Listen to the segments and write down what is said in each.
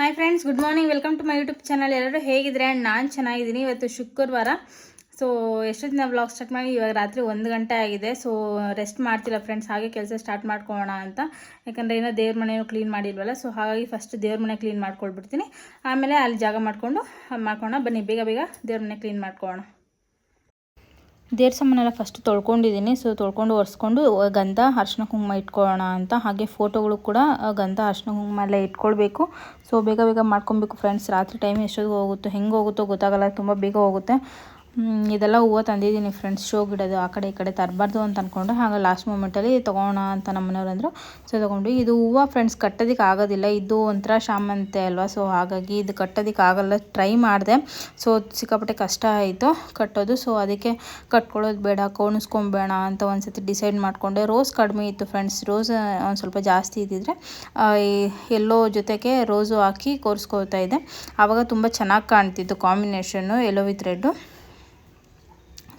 Hi friends good morning welcome to my YouTube channel ಎಲ್ಲರೂ ಹೇಗಿದ್ರೆ and ನಾನು ಚೆನ್ನಾಗಿದ್ದೀನಿ. ಇವತ್ತು ಶುಕ್ರವಾರ. ಸೊ ಎಷ್ಟೊತ್ತಿನ ವ್ಲಾಗ್ ಸ್ಟಾರ್ಟ್ ಮಾಡಿ? ಇವಾಗ ರಾತ್ರಿ ಒಂದು ಗಂಟೆ ಆಗಿದೆ. ಸೊ ರೆಸ್ಟ್ ಮಾಡ್ತಿಲ್ಲ ಫ್ರೆಂಡ್ಸ್ ಹಾಗೆ ಕೆಲಸ ಸ್ಟಾರ್ಟ್ ಮಾಡ್ಕೊಳ್ಳೋಣ ಅಂತ. ಯಾಕಂದರೆ ಏನೋ ದೇವ್ರ ಮನೆಯೂ ಕ್ಲೀನ್ ಮಾಡಿಲ್ವಲ್ಲ? ಸೊ ಹಾಗಾಗಿ ಫಸ್ಟ್ ದೇವ್ರ ಮನೆ ಕ್ಲೀನ್ ಮಾಡ್ಕೊಳ್ಬಿಡ್ತೀನಿ. ಆಮೇಲೆ ಅಲ್ಲಿ ಜಾಗ ಮಾಡಿಕೊಂಡು, ಮಾಡ್ಕೊಳ್ಳೋಣ. ಬನ್ನಿ, ಬೇಗ ಬೇಗ ದೇವ್ರ ಮನೆ ಕ್ಲೀನ್ ಮಾಡ್ಕೊಳ್ಳೋಣ. ದೇವ್ರ ಸಾಮಾನೆಲ್ಲ ಫಸ್ಟ್ ತೊಳ್ಕೊಂಡಿದ್ದೀನಿ. ಸೊ ತೊಳ್ಕೊಂಡು ಒರೆಸ್ಕೊಂಡು ಗಂಧ ಅರ್ಶಿನ ಕುಂಕುಮ ಇಟ್ಕೊಳ್ಳೋಣ ಅಂತ. ಹಾಗೆ ಫೋಟೋಗಳು ಕೂಡ ಗಂಧ ಅರ್ಶಿನ ಕುಂಕುಮ ಎಲ್ಲ ಇಟ್ಕೊಳ್ಬೇಕು. ಸೊ ಬೇಗ ಬೇಗ ಮಾಡ್ಕೊಬೇಕು ಫ್ರೆಂಡ್ಸ್ ರಾತ್ರಿ ಟೈಮ್ ಎಷ್ಟೊತ್ತಿಗೆ ಹೋಗುತ್ತೋ, ಹೆಂಗೆ ಹೋಗುತ್ತೋ ಗೊತ್ತಾಗಲ್ಲ. ತುಂಬ ಬೇಗ ಹೋಗುತ್ತೆ. ಇದೆಲ್ಲ ಹೂವು ತಂದಿದ್ದೀನಿ ಫ್ರೆಂಡ್ಸ್ ಶೋ ಗಿಡದು, ಆ ಕಡೆ ಈ ಕಡೆ ತರಬಾರ್ದು ಅಂತ ಅಂದ್ಕೊಂಡು ಹಾಗೆ ಲಾಸ್ಟ್ ಮೂಮೆಂಟಲ್ಲಿ ತೊಗೋಣ ಅಂತ ನಮ್ಮನೆಯವ್ರು ಅಂದರು. ಸೊ ತೊಗೊಂಡು ಇದು ಹೂವು ಫ್ರೆಂಡ್ಸ್ ಕಟ್ಟೋದಕ್ಕೆ ಆಗೋದಿಲ್ಲ. ಇದು ಒಂಥರ ಶಾಮಂತೆ ಅಲ್ವಾ? ಸೊ ಹಾಗಾಗಿ ಇದು ಕಟ್ಟೋದಕ್ಕೆ ಆಗಲ್ಲ. ಟ್ರೈ ಮಾಡಿದೆ. ಸೊ ಸಿಕ್ಕಾಪಟ್ಟೆ ಕಷ್ಟ ಆಯಿತು ಕಟ್ಟೋದು. ಸೊ ಅದಕ್ಕೆ ಕಟ್ಕೊಳ್ಳೋದು ಬೇಡ, ಕೋಣಿಸ್ಕೊಂಬೇಡ ಅಂತ ಒಂದ್ಸತಿ ಡಿಸೈಡ್ ಮಾಡಿಕೊಂಡೆ. ರೋಸ್ ಕಡಿಮೆ ಇತ್ತು ಫ್ರೆಂಡ್ಸ್ ರೋಸ್ ಒಂದು ಸ್ವಲ್ಪ ಜಾಸ್ತಿ ಇದ್ದಿದ್ರೆ ಎಲ್ಲೋ ಜೊತೆಗೆ ರೋಸು ಹಾಕಿ ಕೋರಿಸ್ಕೋತಾ ಇದ್ದೆ. ಆವಾಗ ತುಂಬ ಚೆನ್ನಾಗಿ ಕಾಣ್ತಿತ್ತು combination yellow with red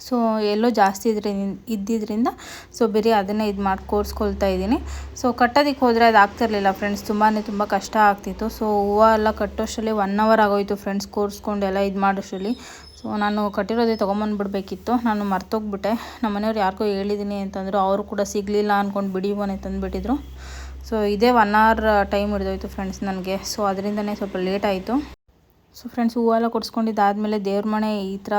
so yellow ಜಾಸ್ತಿ ಇದ್ರಿಂದ ಇದ್ದಿದ್ದರಿಂದ ಸೊ ಬರೀ ಅದನ್ನೇ ಇದು ಮಾಡಿ ಕೋರ್ಸ್ಕೊಳ್ತಾ ಇದ್ದೀನಿ. ಸೊ ಕಟ್ಟೋದಕ್ಕೆ ಹೋದರೆ ಅದು ಆಗ್ತಿರ್ಲಿಲ್ಲ ಫ್ರೆಂಡ್ಸ್ ತುಂಬಾ ತುಂಬ ಕಷ್ಟ ಆಗ್ತಿತ್ತು. ಸೊ ಹೂವು ಎಲ್ಲ ಕಟ್ಟೋಷ್ಟರಲ್ಲಿ ಒನ್ ಅವರ್ ಆಗೋಯಿತು ಫ್ರೆಂಡ್ಸ್ ಕೋರ್ಸ್ಕೊಂಡು ಎಲ್ಲ ಇದು ಮಾಡೋಷ್ಟರಲ್ಲಿ. ಸೊ ನಾನು ಕಟ್ಟಿರೋದೇ ತೊಗೊಂಬಂದ್ಬಿಡ್ಬೇಕಿತ್ತು. ನಾನು ಮರ್ತೋಗ್ಬಿಟ್ಟೆ. ನಮ್ಮ ಮನೆಯವ್ರು ಯಾರಿಗೋ ಹೇಳಿದ್ದೀನಿ ಅಂತಂದರು ಅವರು ಕೂಡ ಸಿಗಲಿಲ್ಲ ಅಂದ್ಕೊಂಡು ಬಿಡಿ ಮನೆ ತಂದುಬಿಟ್ಟಿದ್ರು. ಸೊ ಇದೇ ಒನ್ ಅವರ್ ಟೈಮ್ ಹಿಡಿದೋಯ್ತು ಫ್ರೆಂಡ್ಸ್ ನನಗೆ. ಸೊ ಅದರಿಂದನೇ ಸ್ವಲ್ಪ ಲೇಟ್ ಆಯಿತು. ಸೊ ಫ್ರೆಂಡ್ಸ್ ಹೂವೆಲ್ಲ ಕೊಡಿಸ್ಕೊಂಡಿದ್ದಾದಮೇಲೆ ದೇವ್ರ ಮನೆ ಈ ಥರ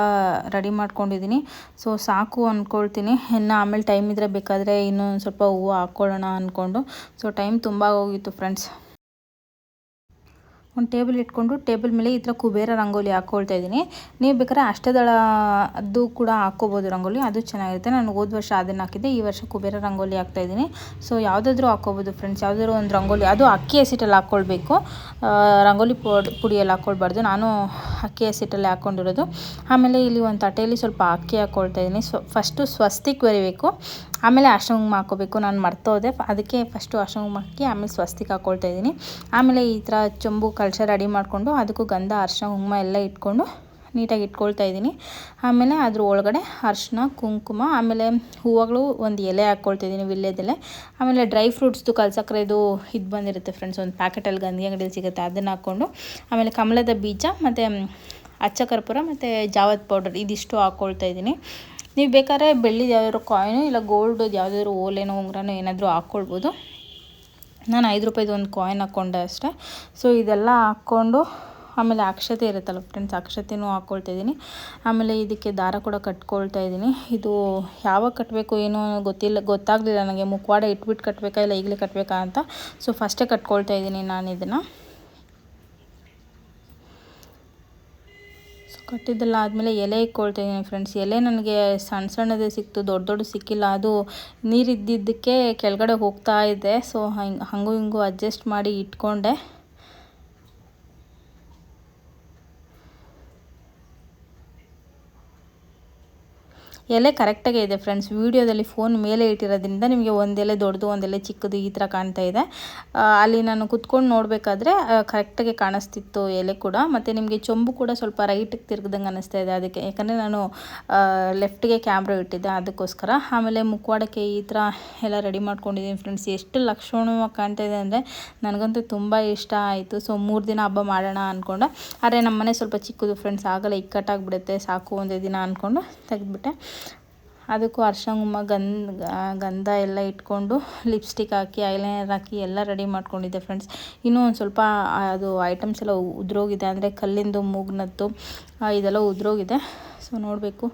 ರೆಡಿ ಮಾಡ್ಕೊಂಡಿದ್ದೀನಿ ಸೊ ಸಾಕು ಅಂದ್ಕೊಳ್ತೀನಿ ಇನ್ನು ಆಮೇಲೆ ಟೈಮ್ ಇದ್ದರೆ ಬೇಕಾದರೆ ಇನ್ನೊಂದು ಸ್ವಲ್ಪ ಹೂವು ಹಾಕ್ಕೊಳ್ಳೋಣ ಅಂದ್ಕೊಂಡು ಸೊ ಟೈಮ್ ತುಂಬ ಹೋಗಿತ್ತು ಫ್ರೆಂಡ್ಸ್ ಒಂದು ಟೇಬಲ್ ಇಟ್ಕೊಂಡು ಟೇಬಲ್ ಮೇಲೆ ಈ ಥರ ಕುಬೇರ ರಂಗೋಲಿ ಹಾಕ್ಕೊಳ್ತಾ ಇದ್ದೀನಿ. ನೀವು ಬೇಕಾದ್ರೆ ಅಷ್ಟದಳ ಅದು ಕೂಡ ಹಾಕ್ಕೋಬೋದು ರಂಗೋಲಿ, ಅದು ಚೆನ್ನಾಗಿರುತ್ತೆ. ನಾನು ಹೋದ ವರ್ಷ ಅದನ್ನು ಹಾಕಿದ್ದೆ, ಈ ವರ್ಷ ಕುಬೇರ ರಂಗೋಲಿ ಹಾಕ್ತಾ ಇದ್ದೀನಿ. ಸೊ ಯಾವುದಾದ್ರೂ ಹಾಕ್ಕೋಬೋದು ಫ್ರೆಂಡ್ಸ್ ಯಾವುದಾದ್ರೂ ಒಂದು ರಂಗೋಲಿ, ಅದು ಅಕ್ಕಿ ಹಸಿಟ್ಟಲ್ಲಿ ಹಾಕ್ಕೊಳ್ಬೇಕು ರಂಗೋಲಿ ಪುಡಿ, ಪುಡಿಯಲ್ಲಿ ಹಾಕ್ಕೊಳ್ಬಾರ್ದು ನಾನು ಅಕ್ಕಿ ಹಸಿಟ್ಟಲ್ಲಿ ಹಾಕ್ಕೊಂಡಿರೋದು ಆಮೇಲೆ ಇಲ್ಲಿ ಒಂದು ತಟ್ಟೆಯಲ್ಲಿ ಸ್ವಲ್ಪ ಅಕ್ಕಿ ಹಾಕ್ಕೊಳ್ತಾ ಇದ್ದೀನಿ. ಸ್ವ ಫಸ್ಟು ಸ್ವಸ್ತಿಕ್ ಬರಿಬೇಕು. ಆಮೇಲೆ ಅರ್ಶಿನ ಹಾಕೋಬೇಕು ನಾನು ಮರ್ತೋದೆ. ಅದಕ್ಕೆ ಫಸ್ಟು ಕುಂಕುಮ ಹಾಕಿ ಆಮೇಲೆ ಸ್ವಸ್ತಿಕ್ ಹಾಕ್ಕೊಳ್ತಾ ಇದ್ದೀನಿ. ಆಮೇಲೆ ಈ ಥರ ಚೊಂಬು ಕಳಶ ರೆಡಿ ಮಾಡಿಕೊಂಡು ಅದಕ್ಕೂ ಗಂಧ ಅರ್ಶಿನ ಕುಂಕುಮ ಎಲ್ಲ ಇಟ್ಕೊಂಡು ನೀಟಾಗಿ ಇಟ್ಕೊಳ್ತಾ ಇದ್ದೀನಿ. ಆಮೇಲೆ ಅದ್ರ ಒಳಗಡೆ ಅರ್ಶಿನ ಕುಂಕುಮ, ಆಮೇಲೆ ಹೂವುಗಳು ಒಂದು ಎಲೆ ಹಾಕ್ಕೊಳ್ತಾ ಇದ್ದೀನಿ ವಿಳ್ಯದೆಲೆ. ಆಮೇಲೆ ಡ್ರೈ ಫ್ರೂಟ್ಸ್ದು ಕಲ್ಸಕ್ರೆದು ಇದು ಬಂದಿರುತ್ತೆ ಫ್ರೆಂಡ್ಸ್ ಒಂದು ಪ್ಯಾಕೆಟಲ್ಲಿ ಗಂಧಿ ಅಂಗಡಿಯಲ್ಲಿ ಸಿಗುತ್ತೆ, ಅದನ್ನು ಹಾಕ್ಕೊಂಡು. ಆಮೇಲೆ ಕಮಲದ ಬೀಜ ಮತ್ತು ಅಚ್ಚ ಕರ್ಪೂರ ಮತ್ತು ಜಾವತ್ ಪೌಡರ್ ಇದಿಷ್ಟು ಹಾಕ್ಕೊಳ್ತಾ ಇದ್ದೀನಿ. ನೀವು ಬೇಕಾದ್ರೆ ಬೆಳ್ಳಿದು ಯಾವ್ದಾದ್ರು ಕಾಯಿನು ಇಲ್ಲ ಗೋಲ್ಡ್ ಯಾವುದಾದ್ರು ಓಲೆನೋ ಉಂಗ್ರನೋ ಏನಾದರೂ ಹಾಕ್ಕೊಳ್ಬೋದು. ನಾನು ಐದು ರೂಪಾಯಿದು ಒಂದು ಕಾಯಿನ್ ಹಾಕ್ಕೊಂಡೆ ಅಷ್ಟೇ. ಸೊ ಇದೆಲ್ಲ ಹಾಕ್ಕೊಂಡು ಆಮೇಲೆ ಅಕ್ಷತೆ ಇರುತ್ತಲ್ಲ ಫ್ರೆಂಡ್ಸ್ ಅಕ್ಷತೆನೂ ಹಾಕ್ಕೊಳ್ತಾ ಇದ್ದೀನಿ. ಆಮೇಲೆ ಇದಕ್ಕೆ ದಾರ ಕೂಡ ಕಟ್ಕೊಳ್ತಾ ಇದ್ದೀನಿ. ಇದು ಯಾವಾಗ ಕಟ್ಟಬೇಕು ಏನೋ ಗೊತ್ತಿಲ್ಲ, ಗೊತ್ತಾಗಲಿಲ್ಲ ನನಗೆ. ಮುಖವಾಡ ಇಟ್ಬಿಟ್ಟು ಕಟ್ಟಬೇಕಾ ಇಲ್ಲ ಈಗಲೇ ಕಟ್ಟಬೇಕಾ ಅಂತ. ಸೊ ಫಸ್ಟೇ ಕಟ್ಕೊಳ್ತಾ ಇದ್ದೀನಿ ನಾನು ಇದನ್ನು. ಕಟ್ಟಿದ್ದೆಲ್ಲ ಆದಮೇಲೆ ಎಲೆ ಇಕ್ಕೊಳ್ತಿದ್ದೀನಿ ಫ್ರೆಂಡ್ಸ್ ಎಲೆ ನನಗೆ ಸಣ್ಣ ಸಣ್ಣದೇ ಸಿಕ್ತು, ದೊಡ್ಡ ದೊಡ್ಡ ಸಿಕ್ಕಿಲ್ಲ. ಅದು ನೀರು ಇದ್ದಿದ್ದಕ್ಕೆ ಕೆಳಗಡೆ ಹೋಗ್ತಾ ಇದೆ. ಸೊ ಹಂಗೆ, ಹಂಗೂ ಹಿಂಗೂ ಅಡ್ಜಸ್ಟ್ ಮಾಡಿ ಇಟ್ಕೊಂಡೆ. ಎಲೆ ಕರೆಕ್ಟಾಗೇ ಇದೆ ಫ್ರೆಂಡ್ಸ್. ವೀಡಿಯೋದಲ್ಲಿ ಫೋನ್ ಮೇಲೆ ಇಟ್ಟಿರೋದ್ರಿಂದ ನಿಮಗೆ ಒಂದೆಲೆ ದೊಡ್ಡದು ಒಂದೆಲೆ ಚಿಕ್ಕದು ಈ ಥರ ಕಾಣ್ತಾ ಇದೆ. ಅಲ್ಲಿ ನಾನು ಕುತ್ಕೊಂಡು ನೋಡಬೇಕಾದ್ರೆ ಕರೆಕ್ಟಾಗಿ ಕಾಣಿಸ್ತಿತ್ತು ಎಲೆ ಕೂಡ. ಮತ್ತು ನಿಮಗೆ ಚೊಂಬು ಕೂಡ ಸ್ವಲ್ಪ ರೈಟಿಗೆ ತಿರ್ಗ್ದಂಗೆ ಅನ್ನಿಸ್ತಾ ಇದೆ ಅದಕ್ಕೆ. ಯಾಕಂದರೆ ನಾನು ಲೆಫ್ಟ್ಗೆ ಕ್ಯಾಮ್ರಾ ಇಟ್ಟಿದ್ದೆ ಅದಕ್ಕೋಸ್ಕರ. ಆಮೇಲೆ ಮುಖವಾಡಕ್ಕೆ ಈ ಥರ ಎಲ್ಲ ರೆಡಿ ಮಾಡ್ಕೊಂಡಿದ್ದೀನಿ ಫ್ರೆಂಡ್ಸ್. ಎಷ್ಟು ಲಕ್ಷಣವಾಗಿ ಕಾಣ್ತಾ ಇದೆ ಅಂದರೆ ನನಗಂತೂ ತುಂಬ ಇಷ್ಟ ಆಯಿತು. ಸೊ ಮೂರು ದಿನ ಹಬ್ಬ ಮಾಡೋಣ ಅಂದ್ಕೊಂಡೆ ಆದರೆ ನಮ್ಮ ಮನೆ ಸ್ವಲ್ಪ ಚಿಕ್ಕದು ಫ್ರೆಂಡ್ಸ್. ಆಗಲ್ಲ ಇಕ್ಕಟ್ಟಾಗಿಬಿಡುತ್ತೆ. ಸಾಕು ಒಂದೇ ದಿನ ಅಂದ್ಕೊಂಡು ತೆಗೆದ್ಬಿಟ್ಟೆ. ಅದಕ್ಕೂ ಅರ್ಶಂಗುಮ ಗಂಧ ಗಂಧ ಎಲ್ಲ ಇಟ್ಕೊಂಡು ಲಿಪ್ಸ್ಟಿಕ್ ಹಾಕಿ ಐಲೈನರ್ ಹಾಕಿ ಎಲ್ಲ ರೆಡಿ ಮಾಡ್ಕೊಂಡಿದ್ದೆ ಫ್ರೆಂಡ್ಸ್ ಇನ್ನೂ ಒಂದು ಸ್ವಲ್ಪ ಅದು ಐಟಮ್ಸ್ ಎಲ್ಲ ಉದುರೋಗಿದೆ. ಅಂದರೆ ಕಲ್ಲಿಂದು, ಮೂಗ್ನದ್ದು ಇದೆಲ್ಲ ಉದ್ರೋಗಿದೆ. ಸೊ ನೋಡಬೇಕು.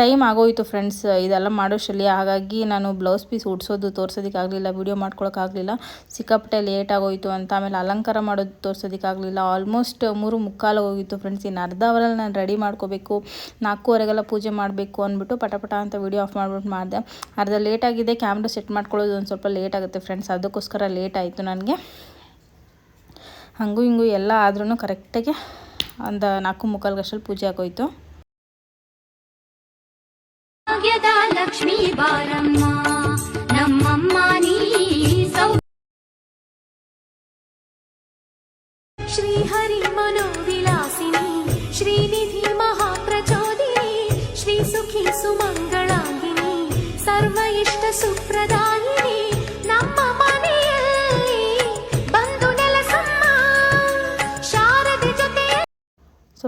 ಟೈಮ್ ಆಗೋಯಿತು ಫ್ರೆಂಡ್ಸ್ ಇದೆಲ್ಲ ಮಾಡೋಷ್ಟರಲ್ಲಿ ಹಾಗಾಗಿ ನಾನು ಬ್ಲೌಸ್ ಪೀಸ್ ಉಡ್ಸೋದು ತೋರ್ಸೋದಕ್ಕಾಗಲಿಲ್ಲ ವೀಡಿಯೋ ಮಾಡ್ಕೊಳಕ್ಕಾಗಲಿಲ್ಲ. ಸಿಕ್ಕಾಪಟ್ಟೆ ಲೇಟ್ ಆಗೋಯಿತು ಅಂತ, ಆಮೇಲೆ ಅಲಂಕಾರ ಮಾಡೋದು ತೋರ್ಸೋದಕ್ಕಾಗಲಿಲ್ಲ. ಆಲ್ಮೋಸ್ಟ್ ಮೂರು ಮುಕ್ಕಾಲು ಹೋಗಿತ್ತು ಫ್ರೆಂಡ್ಸ್ ಇನ್ನು ಅರ್ಧ ಅವರಲ್ಲಿ ನಾನು ರೆಡಿ ಮಾಡ್ಕೋಬೇಕು. ನಾಲ್ಕೂವರೆಗೆಲ್ಲ ಪೂಜೆ ಮಾಡಬೇಕು ಅಂದ್ಬಿಟ್ಟು ಪಟ ಪಟ ಅಂತ ವೀಡಿಯೋ ಆಫ್ ಮಾಡ್ಬಿಟ್ಟು ಮಾಡಿದೆ. ಅರ್ಧ ಲೇಟ್ ಆಗಿದೆ ಕ್ಯಾಮ್ರಾ ಸೆಟ್ ಮಾಡ್ಕೊಳ್ಳೋದು ಒಂದು ಸ್ವಲ್ಪ ಲೇಟ್ ಆಗುತ್ತೆ ಫ್ರೆಂಡ್ಸ್ ಅದಕ್ಕೋಸ್ಕರ ಲೇಟ್ ಆಯಿತು ನನಗೆ. ಹಂಗೂ ಹಿಂಗೂ ಎಲ್ಲ ಆದ್ರೂ ಕರೆಕ್ಟಾಗಿ ಒಂದು ನಾಲ್ಕು ಮುಕ್ಕಾಲ್ಗಷ್ಟಲ್ಲಿ ಪೂಜೆ ಆಗೋಯ್ತು. लक्ष्मी वारम् सौ श्रीहरिमनोविलासिनी श्रीनिधि महाप्रचोदिनी श्री सुखी सुमङ्गलागिनी सर्व इष्ट सुप्रदा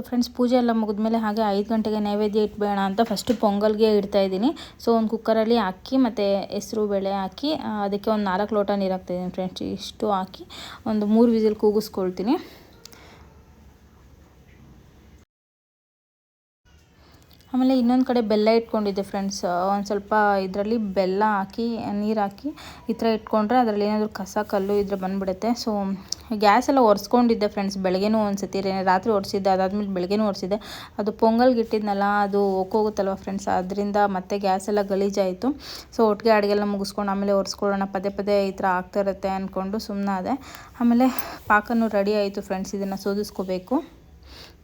ಫ್ರೆಂಡ್ಸ್ ಪೂಜೆ ಎಲ್ಲ ಮುಗಿದ್ಮೇಲೆ ಹಾಗೆ ಐದು ಗಂಟೆಗೆ ನೈವೇದ್ಯ ಇಟ್ಬೇಡ ಅಂತ ಫಸ್ಟು ಪೊಂಗಲ್ಗೆ ಇಡ್ತಾ ಇದ್ದೀನಿ. ಸೊ ಒಂದು ಕುಕ್ಕರಲ್ಲಿ ಅಕ್ಕಿ ಮತ್ತು ಹೆಸರು ಬೇಳೆ ಹಾಕಿ ಅದಕ್ಕೆ ಒಂದು ನಾಲ್ಕು ಲೋಟ ನೀರು ಹಾಕ್ತಾಯಿದ್ದೀನಿ ಫ್ರೆಂಡ್ಸ್ ಇಷ್ಟು ಹಾಕಿ. ಒಂದು ಮೂರು ವಿಸಿಲ್ ಕೂಗಿಸ್ಕೊಳ್ತೀನಿ. ಆಮೇಲೆ ಇನ್ನೊಂದು ಕಡೆ ಬೆಲ್ಲ ಇಟ್ಕೊಂಡಿದ್ದೆ ಫ್ರೆಂಡ್ಸ್ ಒಂದು ಸ್ವಲ್ಪ ಇದರಲ್ಲಿ ಬೆಲ್ಲ ಹಾಕಿ, ನೀರು ಹಾಕಿ ಈ ಥರ ಇಟ್ಕೊಂಡ್ರೆ ಅದರಲ್ಲಿ ಏನಾದರೂ ಕಸ, ಕಲ್ಲು ಇದ್ರೆ ಬಂದುಬಿಡುತ್ತೆ. ಸೊ ಗ್ಯಾಸ್ ಎಲ್ಲ ಒರೆಸ್ಕೊಂಡಿದ್ದೆ ಫ್ರೆಂಡ್ಸ್ ಬೆಳಗ್ಗೆನೂ ಒಂದು ಸತಿ ರಾತ್ರಿ ಒರೆಸಿದ್ದೆ. ಅದಾದಮೇಲೆ ಬೆಳಗ್ಗೆನೂ ಒರೆಸಿದ್ದೆ. ಅದು ಪೊಂಗಲ್ಗೆ ಇಟ್ಟಿದ್ನಲ್ಲ ಅದು ಒಕ್ಕೋಗುತ್ತಲ್ವ ಫ್ರೆಂಡ್ಸ್ ಅದರಿಂದ ಮತ್ತೆ ಗ್ಯಾಸ್ ಎಲ್ಲ ಗಲೀಜಾಯಿತು. ಸೊ ಒಟ್ಟಿಗೆ ಅಡುಗೆಲ್ಲ ಮುಗಿಸ್ಕೊಂಡು ಆಮೇಲೆ ಒರೆಸ್ಕೊಳ್ಳೋಣ, ಪದೇ ಪದೇ ಈ ಥರ ಆಗ್ತಾ ಇರುತ್ತೆ ಅಂದ್ಕೊಂಡು ಸುಮ್ಮನಾದೆ ಆಮೇಲೆ ಪಾಕನೂ ರೆಡಿ ಆಯಿತು ಫ್ರೆಂಡ್ಸ್ ಇದನ್ನು ಸೋದಿಸ್ಕೋಬೇಕು.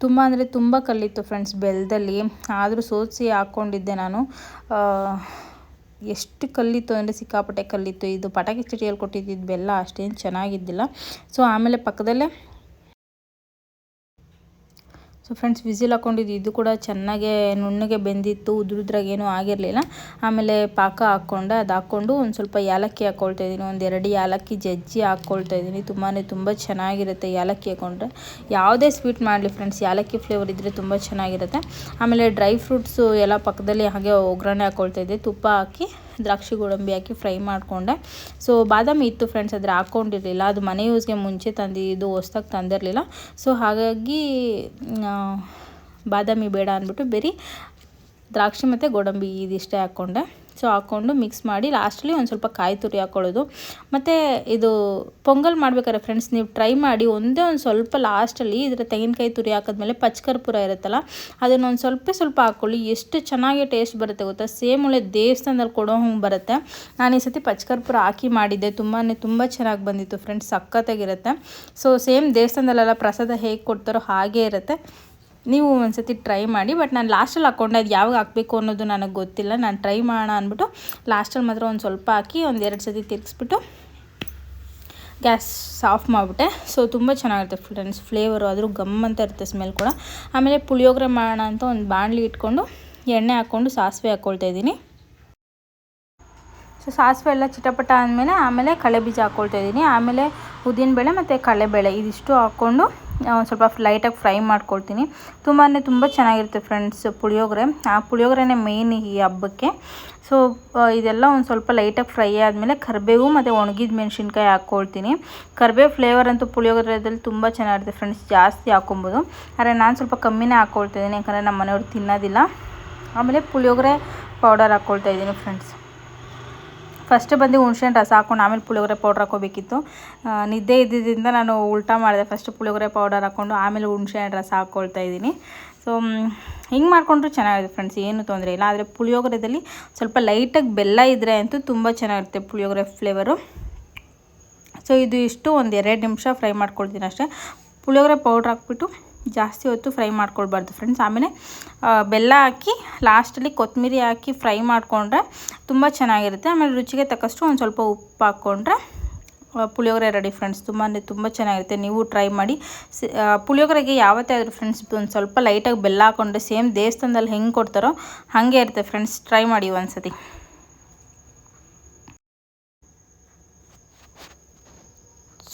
ತುಂಬ ಅಂದರೆ ತುಂಬ ಕಲ್ಲಿತ್ತು ಫ್ರೆಂಡ್ಸ್ ಬೆಲ್ಲದಲ್ಲಿ ಆದರೂ ಸೋಸಿ ಹಾಕ್ಕೊಂಡಿದ್ದೆ ನಾನು. ಎಷ್ಟು ಕಲ್ಲಿತ್ತು ಅಂದರೆ ಸಿಕ್ಕಾಪಟ್ಟೆ ಕಲ್ಲಿತ್ತು. ಇದು ಪಟಾಕಿ ಚಟಿಯಲ್ಲಿ ಕೊಟ್ಟಿದ್ದಿದ್ದು ಬೆಲ್ಲ ಅಷ್ಟೇನು ಚೆನ್ನಾಗಿದ್ದಿಲ್ಲ. ಸೊ ಆಮೇಲೆ ಪಕ್ಕದಲ್ಲೇ ಸೊ ಫ್ರೆಂಡ್ಸ್ ವಿಸಿಲ್ ಹಾಕ್ಕೊಂಡಿದ್ದು ಇದು ಕೂಡ ಚೆನ್ನಾಗೆ ನುಣ್ಣಗೆ ಬೆಂದಿತ್ತು, ಉದ್ರುದ್ರಾಗ ಏನೂ ಆಗಿರಲಿಲ್ಲ. ಆಮೇಲೆ ಪಾಕ ಹಾಕ್ಕೊಂಡೆ, ಅದು ಹಾಕ್ಕೊಂಡು ಒಂದು ಸ್ವಲ್ಪ ಏಲಕ್ಕಿ ಹಾಕ್ಕೊಳ್ತಾ ಇದ್ದೀನಿ. ಒಂದು ಎರಡು ಏಲಕ್ಕಿ ಜಜ್ಜಿ ಹಾಕ್ಕೊಳ್ತಾ ಇದ್ದೀನಿ. ತುಂಬಾ ತುಂಬ ಚೆನ್ನಾಗಿರುತ್ತೆ ಏಲಕ್ಕಿ ಹಾಕ್ಕೊಂಡ್ರೆ ಯಾವುದೇ ಸ್ವೀಟ್ ಮಾಡಲಿ ಫ್ರೆಂಡ್ಸ್ ಏಲಕ್ಕಿ ಫ್ಲೇವರ್ ಇದ್ದರೆ ತುಂಬ ಚೆನ್ನಾಗಿರುತ್ತೆ. ಆಮೇಲೆ ಡ್ರೈ ಫ್ರೂಟ್ಸು ಎಲ್ಲ ಪಕ್ಕದಲ್ಲಿ ಹಾಗೆ ಒಗ್ಗರಣೆ ಹಾಕ್ಕೊಳ್ತಾ ಇದ್ದೆ. ತುಪ್ಪ ಹಾಕಿ ದ್ರಾಕ್ಷಿ ಗೋಡಂಬಿ ಹಾಕಿ ಫ್ರೈ ಮಾಡಿಕೊಂಡೆ. ಸೊ ಬಾದಾಮಿ ಇತ್ತು ಫ್ರೆಂಡ್ಸ್ ಅದ್ರ ಹಾಕ್ಕೊಂಡಿರಲಿಲ್ಲ ಅದು ಮನೆ ಯೂಸ್ಗೆ ಮುಂಚೆ ತಂದಿದ್ದು ಹೊಸ್ದಾಗಿ ತಂದಿರಲಿಲ್ಲ. ಸೊ ಹಾಗಾಗಿ ಬಾದಾಮಿ ಬೇಡ ಅಂದ್ಬಿಟ್ಟು ಬರೀ ದ್ರಾಕ್ಷಿ ಮತ್ತು ಗೋಡಂಬಿ ಇದಿಷ್ಟೇ ಹಾಕ್ಕೊಂಡೆ ಸೊ ಹಾಕ್ಕೊಂಡು ಮಿಕ್ಸ್ ಮಾಡಿ ಲಾಸ್ಟಲ್ಲಿ ಒಂದು ಸ್ವಲ್ಪ ಕಾಯಿ ತುರಿ ಹಾಕ್ಕೊಳ್ಳೋದು ಮತ್ತು ಇದು ಪೊಂಗಲ್ ಮಾಡ್ಬೇಕಾದ್ರೆ ಫ್ರೆಂಡ್ಸ್ ನೀವು ಟ್ರೈ ಮಾಡಿ ಒಂದೇ ಒಂದು ಸ್ವಲ್ಪ ಲಾಸ್ಟಲ್ಲಿ ಇದರ ತೆಂಗಿನಕಾಯಿ ತುರಿ ಹಾಕಿದ್ಮೇಲೆ ಪಚ್ಕರ್ಪುರ ಇರುತ್ತಲ್ಲ, ಅದನ್ನು ಒಂದು ಸ್ವಲ್ಪ ಸ್ವಲ್ಪ ಹಾಕ್ಕೊಳ್ಳಿ ಎಷ್ಟು ಚೆನ್ನಾಗಿ ಟೇಸ್ಟ್ ಬರುತ್ತೆ ಗೊತ್ತಾ? ಸೇಮ್ ಒಳ್ಳೆ ದೇವಸ್ಥಾನದಲ್ಲಿ ಕೊಡೋ ಹಂಗೆ ಬರುತ್ತೆ. ನಾನು ಈ ಸತಿ ಪಚ್ಕರ್ಪುರ ಹಾಕಿ ಮಾಡಿದ್ದೆ. ತುಂಬಾ ತುಂಬ ಚೆನ್ನಾಗಿ ಬಂದಿತ್ತು ಫ್ರೆಂಡ್ಸ್ ಸಖತ್ತಾಗಿರುತ್ತೆ. ಸೊ ಸೇಮ್ ದೇವಸ್ಥಾನದಲ್ಲೆಲ್ಲ ಪ್ರಸಾದ ಹೇಗೆ ಕೊಡ್ತಾರೋ ಹಾಗೇ ಇರುತ್ತೆ. ನೀವು ಒಂದ್ಸತಿ ಟ್ರೈ ಮಾಡಿ ಬಟ್ ನಾನು ಲಾಸ್ಟಲ್ಲಿ ಹಾಕ್ಕೊಂಡೆ ಅದು ಯಾವಾಗ ಹಾಕಬೇಕು ಅನ್ನೋದು ನನಗೆ ಗೊತ್ತಿಲ್ಲ. ನಾನು ಟ್ರೈ ಮಾಡೋಣ ಅಂದ್ಬಿಟ್ಟು ಲಾಸ್ಟಲ್ಲಿ ಮಾತ್ರ ಒಂದು ಸ್ವಲ್ಪ ಹಾಕಿ ಒಂದು ಎರಡು ಸತಿ ತಿರ್ಗಿಸ್ಬಿಟ್ಟು ಗ್ಯಾಸ್ ಆಫ್ ಮಾಡಿಬಿಟ್ಟೆ. ಸೊ ತುಂಬ ಚೆನ್ನಾಗಿರುತ್ತೆ ಫ್ರೆಂಡ್ಸ್ ಫ್ಲೇವರು ಆದರೂ ಗಮ್ ಅಂತ ಇರುತ್ತೆ ಸ್ಮೆಲ್ ಕೂಡ. ಆಮೇಲೆ ಪುಳಿಯೋಗರೆ ಮಾಡೋಣ ಅಂತ ಒಂದು ಬಾಣಲಿ ಇಟ್ಕೊಂಡು ಎಣ್ಣೆ ಹಾಕ್ಕೊಂಡು ಸಾಸಿವೆ ಹಾಕ್ಕೊಳ್ತಾ ಇದ್ದೀನಿ. ಸೊ ಸಾಸಿವೆ ಎಲ್ಲ ಚಿಟಪಟ ಆದಮೇಲೆ ಆಮೇಲೆ ಕಳೆ ಬೀಜ ಹಾಕ್ಕೊಳ್ತಾ ಇದ್ದೀನಿ. ಆಮೇಲೆ ಉದ್ದಿನಬೇಳೆ ಮತ್ತು ಕಳೆಬೇಳೆ ಇದಿಷ್ಟು ಹಾಕ್ಕೊಂಡು ಒಂದು ಸ್ವಲ್ಪ ಲೈಟಾಗಿ ಫ್ರೈ ಮಾಡ್ಕೊಳ್ತೀನಿ. ತುಂಬಾ ತುಂಬ ಚೆನ್ನಾಗಿರುತ್ತೆ ಫ್ರೆಂಡ್ಸ್ ಪುಳಿಯೋಗರೆ. ಆ ಪುಳಿಯೋಗರೆನೇ ಮೇಯ್ನ್ ಈ ಹಬ್ಬಕ್ಕೆ. ಸೊ ಇದೆಲ್ಲ ಒಂದು ಸ್ವಲ್ಪ ಲೈಟಾಗಿ ಫ್ರೈ ಆದಮೇಲೆ ಕರಿಬೇವು ಮತ್ತು ಒಣಗಿದ ಮೆಣಸಿನ್ಕಾಯಿ ಹಾಕ್ಕೊಳ್ತೀನಿ ಕರಿಬೇವು ಫ್ಲೇವರ್ ಅಂತೂ ಪುಳಿಯೋಗರೆದಲ್ಲಿ ತುಂಬ ಚೆನ್ನಾಗಿರುತ್ತೆ ಫ್ರೆಂಡ್ಸ್ ಜಾಸ್ತಿ ಹಾಕೊಬೋದು. ಆದರೆ ನಾನು ಸ್ವಲ್ಪ ಕಮ್ಮಿನೇ ಹಾಕ್ಕೊಳ್ತಾ ಇದ್ದೀನಿ ಯಾಕಂದರೆ ನಮ್ಮ ಮನೆಯವ್ರು ತಿನ್ನೋದಿಲ್ಲ. ಆಮೇಲೆ ಪುಳಿಯೋಗರೆ ಪೌಡರ್ ಹಾಕ್ಕೊಳ್ತಾ ಇದ್ದೀನಿ ಫ್ರೆಂಡ್ಸ್ ಫಸ್ಟ್ ಬಂದು ಹುಣ್ಸೆಹಣ್ಣು ರಸ ಹಾಕೊಂಡು ಆಮೇಲೆ ಪುಳಿಯೋಗರೆ ಪೌಡ್ರ್ ಹಾಕೋಬೇಕಿತ್ತು ನಿದ್ದೆ ಇದ್ದಿದ್ದರಿಂದ ನಾನು ಉಲ್ಟಾ ಮಾಡಿದೆ. ಫಸ್ಟ್ ಪುಳಿಯೋಗರೆ ಪೌಡರ್ ಹಾಕ್ಕೊಂಡು ಆಮೇಲೆ ಹುಣ್ಸೆಹಣ್ಣು ರಸ ಹಾಕ್ಕೊಳ್ತಾ ಇದ್ದೀನಿ. ಸೊ ಹಿಂಗೆ ಮಾಡಿಕೊಂಡ್ರು ಚೆನ್ನಾಗಿದೆ ಫ್ರೆಂಡ್ಸ್ ಏನು ತೊಂದರೆ ಇಲ್ಲ. ಆದರೆ ಪುಳಿಯೋಗರೆದಲ್ಲಿ ಸ್ವಲ್ಪ ಲೈಟಾಗಿ ಬೆಲ್ಲ ಇದ್ದರೆ ಅಂತೂ ತುಂಬ ಚೆನ್ನಾಗಿರುತ್ತೆ ಪುಳಿಯೋಗರೆ ಫ್ಲೇವರು ಸೊ ಇದು ಇಷ್ಟು ಒಂದು ಎರಡು ನಿಮಿಷ ಫ್ರೈ ಮಾಡ್ಕೊಳ್ತೀನಿ ಅಷ್ಟೇ. ಪುಳಿಯೋಗರೆ ಪೌಡ್ರ್ ಹಾಕ್ಬಿಟ್ಟು ಜಾಸ್ತಿ ಹೊತ್ತು ಫ್ರೈ ಮಾಡ್ಕೊಳ್ಬಾರ್ದು ಫ್ರೆಂಡ್ಸ್ ಆಮೇಲೆ ಬೆಲ್ಲ ಹಾಕಿ ಲಾಸ್ಟಲ್ಲಿ ಕೊತ್ತಂಬರಿ ಹಾಕಿ ಫ್ರೈ ಮಾಡಿಕೊಂಡ್ರೆ ತುಂಬ ಚೆನ್ನಾಗಿರುತ್ತೆ. ಆಮೇಲೆ ರುಚಿಗೆ ತಕ್ಕಷ್ಟು ಒಂದು ಸ್ವಲ್ಪ ಉಪ್ಪು ಹಾಕ್ಕೊಂಡ್ರೆ ಪುಳಿಯೋಗರೆ ರೆಡಿ ಫ್ರೆಂಡ್ಸ್ ತುಂಬ ಅಂದರೆ ತುಂಬ ಚೆನ್ನಾಗಿರುತ್ತೆ. ನೀವು ಟ್ರೈ ಮಾಡಿ. ಪುಳಿಯೋಗರೆಗೆ ಯಾವತ್ತೇ ಆದರೂ ಫ್ರೆಂಡ್ಸ್ ಒಂದು ಸ್ವಲ್ಪ ಲೈಟಾಗಿ ಬೆಲ್ಲ ಹಾಕ್ಕೊಂಡ್ರೆ ಸೇಮ್ ದೇವಸ್ಥಾನದಲ್ಲಿ ಹೆಂಗೆ ಕೊಡ್ತಾರೋ ಹಾಗೆ ಇರುತ್ತೆ ಫ್ರೆಂಡ್ಸ್ ಟ್ರೈ ಮಾಡಿ ಒಂದ್ಸತಿ.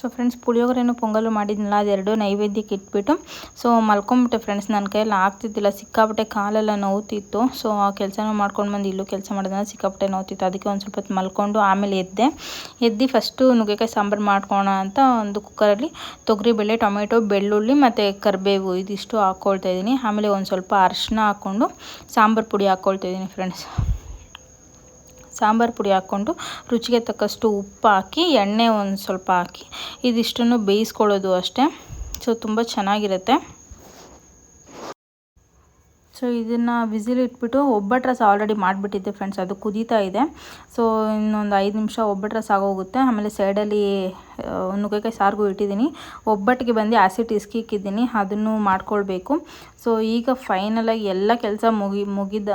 ಸೊ ಫ್ರೆಂಡ್ಸ್ ಪುಳಿಯೋಗರೆನೂ ಪೊಂಗಲು ಮಾಡಿದ್ನಲ್ಲ, ಅದೆರಡು ನೈವೇದ್ಯಕ್ಕೆ ಇಟ್ಬಿಟ್ಟು ಸೊ ಮಲ್ಕೊಂಬಿಟ್ಟೆ ಫ್ರೆಂಡ್ಸ್ ನನ್ನ ಕೈಯಲ್ಲಿ ಆಗ್ತಿದ್ದಿಲ್ಲ, ಸಿಕ್ಕಾಪಟ್ಟೆ ಕಾಲೆಲ್ಲ ನೋವುತ್ತಿತ್ತು ಸೊ ಆ ಕೆಲಸನೂ ಮಾಡ್ಕೊಂಡು ಬಂದು ಇಲ್ಲೂ ಕೆಲಸ ಮಾಡಿದ್ರೆ ಸಿಕ್ಕಾಪಟ್ಟೆ ನೋವುತ್ತಿತ್ತು ಅದಕ್ಕೆ ಒಂದು ಸ್ವಲ್ಪ ಹೊತ್ತು ಮಲ್ಕೊಂಡು ಆಮೇಲೆ ಎದ್ದೆ. ಎದ್ದು ಫಸ್ಟು ನುಗ್ಗೆಕಾಯಿ ಸಾಂಬಾರು ಮಾಡ್ಕೋಣ ಅಂತ ಒಂದು ಕುಕ್ಕರಲ್ಲಿ ತೊಗರಿಬೇಳೆ, ಟೊಮೆಟೊ, ಬೆಳ್ಳುಳ್ಳಿ ಮತ್ತು ಕರಿಬೇವು ಇದಿಷ್ಟು ಹಾಕ್ಕೊಳ್ತಾ ಇದ್ದೀನಿ. ಆಮೇಲೆ ಒಂದು ಸ್ವಲ್ಪ ಅರಿಶಿನ ಹಾಕ್ಕೊಂಡು ಸಾಂಬಾರು ಪುಡಿ ಹಾಕ್ಕೊಳ್ತಾ ಇದ್ದೀನಿ ಫ್ರೆಂಡ್ಸ್ ಸಾಂಬಾರು ಪುಡಿ ಹಾಕ್ಕೊಂಡು ರುಚಿಗೆ ತಕ್ಕಷ್ಟು ಉಪ್ಪು ಹಾಕಿ, ಎಣ್ಣೆ ಒಂದು ಸ್ವಲ್ಪ ಹಾಕಿ. ಇದಿಷ್ಟನ್ನು ಬೇಯಿಸ್ಕೊಳ್ಳೋದು ಅಷ್ಟೇ. ಸೊ ತುಂಬ ಚೆನ್ನಾಗಿರುತ್ತೆ. ಸೊ ಇದನ್ನು ವಿಸಿಲ್ ಇಟ್ಬಿಟ್ಟು ಒಬ್ಬಟ್ಟು ರಸ ಆಲ್ರೆಡಿ ಮಾಡಿಬಿಟ್ಟಿದ್ದೆ ಫ್ರೆಂಡ್ಸ್ ಅದು ಕುದೀತಾ ಇದೆ. ಸೊ ಇನ್ನೊಂದು ಐದು ನಿಮಿಷ ಒಬ್ಬಟ್ಟು ರಸ ಆಗೋಗುತ್ತೆ. ಆಮೇಲೆ ಸೈಡಲ್ಲಿ ನುಗ್ಗೆಕಾಯಿ ಸಾರಿಗೂ ಇಟ್ಟಿದ್ದೀನಿ ಒಬ್ಬಟ್ಟಿಗೆ ಬಂದು ಆ್ಯಸಿಡ್ ಇಸ್ಕಿಕ್ಕಿದ್ದೀನಿ ಅದನ್ನು ಮಾಡ್ಕೊಳ್ಬೇಕು. ಸೊ ಈಗ ಫೈನಲಾಗಿ ಎಲ್ಲ ಕೆಲಸ ಮುಗಿ, ಮುಗಿದ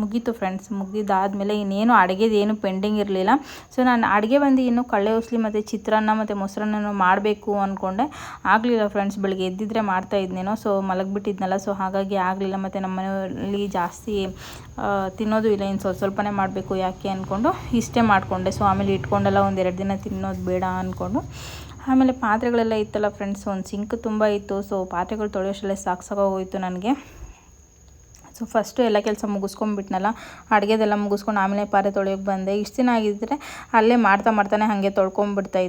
ಮುಗೀತು ಫ್ರೆಂಡ್ಸ್ ಮುಗಿದಾದ್ಮೇಲೆ ಇನ್ನೇನು ಅಡುಗೆದು ಏನು ಪೆಂಡಿಂಗ್ ಇರಲಿಲ್ಲ. ಸೊ ನಾನು ಅಡುಗೆ ಬಂದು ಇನ್ನೂ ಕಳ್ಳೆ ಉಸ್ಲಿ ಮತ್ತು ಚಿತ್ರಾನ್ನ ಮತ್ತು ಮೊಸರನ್ನ ಮಾಡಬೇಕು ಅಂದ್ಕೊಂಡೆ ಆಗಲಿಲ್ಲ ಫ್ರೆಂಡ್ಸ್ ಬೆಳಗ್ಗೆ ಎದ್ದಿದ್ರೆ ಮಾಡ್ತಾ ಇದ್ನೇನೋ ಸೊ ಮಲಗಿಬಿಟ್ಟಿದ್ನಲ್ಲ ಸೊ ಹಾಗಾಗಿ ಆಗಲಿಲ್ಲ. ಮತ್ತು ನಮ್ಮ ಮನೆಯಲ್ಲಿ ಜಾಸ್ತಿ ತಿನ್ನೋದು ಇಲ್ಲ, ಇನ್ನು ಸ್ವಲ್ಪ ಸ್ವಲ್ಪನೇ ಮಾಡಬೇಕು ಯಾಕೆ ಅಂದ್ಕೊಂಡು ಇಷ್ಟೇ ಮಾಡಿಕೊಂಡೆ. ಸೊ ಆಮೇಲೆ ಇಟ್ಕೊಂಡೆಲ್ಲ ಒಂದೆರಡು ದಿನ ತಿನ್ನೋದು ಬೇಡ ಅಂದ್ಕೊಂಡು ಆಮೇಲೆ ಪಾತ್ರೆಗಳೆಲ್ಲ ಇತ್ತಲ್ಲ ಫ್ರೆಂಡ್ಸ್ ಒಂದು ಸಿಂಕ್ ತುಂಬ ಇತ್ತು. ಸೊ ಪಾತ್ರೆಗಳು ತೊಳೆಯೋಷ್ಟಲ್ಲೇ ಸಾಕು ಸಾಕಾಗೋಯಿತು ನನಗೆ. ಸೊ ಫಸ್ಟು ಎಲ್ಲ ಕೆಲಸ ಮುಗಿಸ್ಕೊಂಡ್ಬಿಟ್ನಲ್ಲ, ಅಡುಗೆದೆಲ್ಲ ಮುಗಿಸ್ಕೊಂಡು ಆಮೇಲೆ ಪಾರೆ ತೊಳೆಯೋಕೆ ಬಂದೆ. ಇಷ್ಟು ದಿನ ಆಗಿದ್ದರೆ ಅಲ್ಲೇ ಮಾಡ್ತಾ ಮಾಡ್ತಾನೆ ಹಾಗೆ ತೊಳ್ಕೊಂಬಿಡ್ತಾ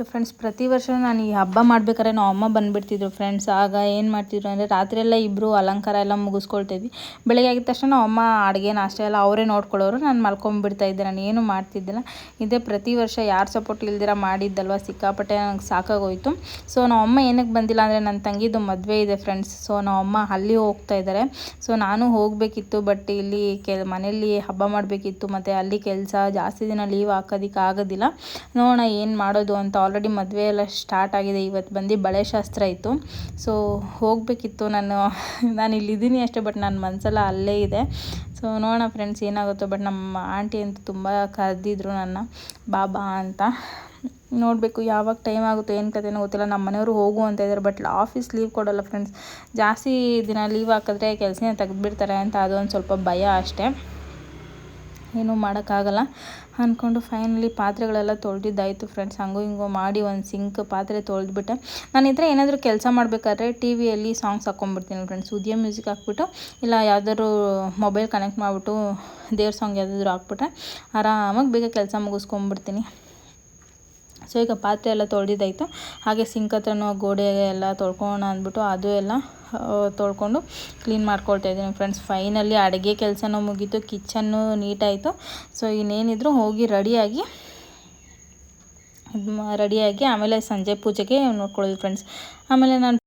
ಸೊ ಫ್ರೆಂಡ್ಸ್ ಪ್ರತಿ ವರ್ಷ ನಾನು ಈ ಹಬ್ಬ ಮಾಡ್ಬೇಕಾದ್ರೆ ನಾವು ಅಮ್ಮ ಬಂದುಬಿಡ್ತಿದ್ರು. ಫ್ರೆಂಡ್ಸ್ ಆಗ ಏನು ಮಾಡ್ತಿದ್ರು ಅಂದರೆ ರಾತ್ರಿಯೆಲ್ಲ ಇಬ್ಬರು ಅಲಂಕಾರ ಎಲ್ಲ ಮುಗಿಸ್ಕೊಳ್ತಿದ್ವಿ ಬೆಳಗ್ಗೆ ಆಗಿದ ತಕ್ಷಣ ನಾವು ಅಮ್ಮ ಅಡುಗೆ, ನಾಷ್ಟ ಎಲ್ಲ ಅವರೇ ನೋಡ್ಕೊಳ್ಳೋರು. ನಾನು ಮಲ್ಕೊಂಬಿಡ್ತಾ ಇದ್ದೆ, ನಾನು ಏನು ಮಾಡ್ತಿದ್ದಿಲ್ಲ. ಇದೇ ಪ್ರತಿ ವರ್ಷ ಯಾರು ಸಪೋರ್ಟ್ ಇಲ್ದಿರ ಮಾಡಿದ್ದಲ್ವ, ಸಿಕ್ಕಾಪಟ್ಟೆ ನಂಗೆ ಸಾಕಾಗೋಯಿತು. ಸೊ ನಮ್ಮ ಅಮ್ಮ ಏನಕ್ಕೆ ಬಂದಿಲ್ಲ ಅಂದರೆ ನನ್ನ ತಂಗಿದು ಮದುವೆ ಇದೆ ಫ್ರೆಂಡ್ಸ್ ಸೊ ನಮ್ಮ ಅಮ್ಮ ಅಲ್ಲಿ ಹೋಗ್ತಾ ಇದ್ದಾರೆ. ಸೊ ನಾನು ಹೋಗಬೇಕಿತ್ತು ಬಟ್ ಇಲ್ಲಿ ಕೆಲ, ಮನೆಯಲ್ಲಿ ಹಬ್ಬ ಮಾಡಬೇಕಿತ್ತು, ಮತ್ತು ಅಲ್ಲಿ ಕೆಲಸ ಜಾಸ್ತಿ ದಿನ ಲೀವ್ ಹಾಕೋದಕ್ಕೆ ಆಗೋದಿಲ್ಲ. ನೋಡೋಣ ಏನು ಮಾಡೋದು ಅಂತ ಆಲ್ರೆಡಿ ಮದುವೆ ಎಲ್ಲ ಸ್ಟಾರ್ಟ್ ಆಗಿದೆ. ಇವತ್ತು ಬಂದು ಬಳೆ ಶಾಸ್ತ್ರ ಇತ್ತು. ಸೊ ಹೋಗಬೇಕಿತ್ತು. ನಾನು ನಾನು ಇಲ್ಲಿದ್ದೀನಿ ಅಷ್ಟೇ ಬಟ್ ನನ್ನ ಮನಸ್ಸೆಲ್ಲ ಅಲ್ಲೇ ಇದೆ. ಸೊ ನೋಡೋಣ ಫ್ರೆಂಡ್ಸ್ ಏನಾಗುತ್ತೋ ಬಟ್ ನಮ್ಮ ಆಂಟಿ ಅಂತೂ ತುಂಬ ಕರೆದಿದ್ರು ನನ್ನ. ಬಾಬಾ ಅಂತ. ನೋಡಬೇಕು, ಯಾವಾಗ ಟೈಮ್ ಆಗುತ್ತೋ, ಏನು ಕತೆನೋ ಗೊತ್ತಿಲ್ಲ. ನಮ್ಮ ಮನೆಯವರು ಹೋಗು ಅಂತ ಇದ್ದಾರೆ ಬಟ್ ಆಫೀಸ್ ಲೀವ್ ಕೊಡೋಲ್ಲ ಫ್ರೆಂಡ್ಸ್ ಜಾಸ್ತಿ ದಿನ ಲೀವ್ ಹಾಕಿದ್ರೆ ಕೆಲಸನೇ ತೆಗೆದುಬಿಡ್ತಾರೆ ಅಂತ ಅದೊಂದು ಸ್ವಲ್ಪ ಭಯ ಅಷ್ಟೇ. ಏನೂ ಮಾಡೋಕ್ಕಾಗಲ್ಲ. ಅಂದ್ಕೊಂಡು ಫೈನಲಿ ಪಾತ್ರೆಗಳೆಲ್ಲ ತೊಳೆದಿದ್ದಾಯಿತು ಫ್ರೆಂಡ್ಸ್ ಹಂಗೋ ಹಿಂಗೋ ಮಾಡಿ ಒಂದು ಸಿಂಕ್ ಪಾತ್ರೆ ತೊಳೆದ್ಬಿಟ್ಟೆ. ನಾನು ಇದ್ರೆ ಏನಾದರೂ ಕೆಲಸ ಮಾಡಬೇಕಾದ್ರೆ ಟಿ ವಿಯಲ್ಲಿ ಸಾಂಗ್ಸ್ ಹಾಕ್ಕೊಂಡ್ಬಿಡ್ತೀನಿ ಫ್ರೆಂಡ್ಸ್ ಉದ್ಯ ಮ್ಯೂಸಿಕ್ ಹಾಕ್ಬಿಟ್ಟು, ಇಲ್ಲ ಯಾವ್ದಾದ್ರು ಮೊಬೈಲ್ ಕನೆಕ್ಟ್ ಮಾಡಿಬಿಟ್ಟು ದೇವ್ರ ಸಾಂಗ್ ಯಾವುದಾದ್ರು ಹಾಕ್ಬಿಟ್ರೆ ಆರಾಮಾಗಿ ಬೇಗ ಕೆಲಸ ಮುಗಿಸ್ಕೊಂಬಿಡ್ತೀನಿ ಸೊ ಈಗ ಪಾತ್ರೆ ಎಲ್ಲ ತೊಳೆದಿದ್ದಾಯಿತು. ಹಾಗೆ ಸಿಂಕ್ ಹತ್ರನೂ ಗೋಡೆ ಎಲ್ಲ ತೊಳ್ಕೊಳ್ಳೋಣ ಅಂದ್ಬಿಟ್ಟು ಅದು ಎಲ್ಲ ತೊಳ್ಕೊಂಡು ಕ್ಲೀನ್ ಮಾಡ್ಕೊಳ್ತಾ ಇದ್ದೀನಿ ಫ್ರೆಂಡ್ಸ್ ಫೈನಲಿ ಅಡುಗೆ ಕೆಲಸನೂ ಮುಗೀತು ಕಿಚನ್ನು ನೀಟಾಯಿತು. ಸೊ ಇನ್ನೇನಿದ್ರು ಹೋಗಿ ರೆಡಿಯಾಗಿ ರೆಡಿಯಾಗಿ ಆಮೇಲೆ ಸಂಜೆ ಪೂಜೆಗೆ ನೋಡ್ಕೊಳ್ಳೋದು ಫ್ರೆಂಡ್ಸ್ ಆಮೇಲೆ ನಾನು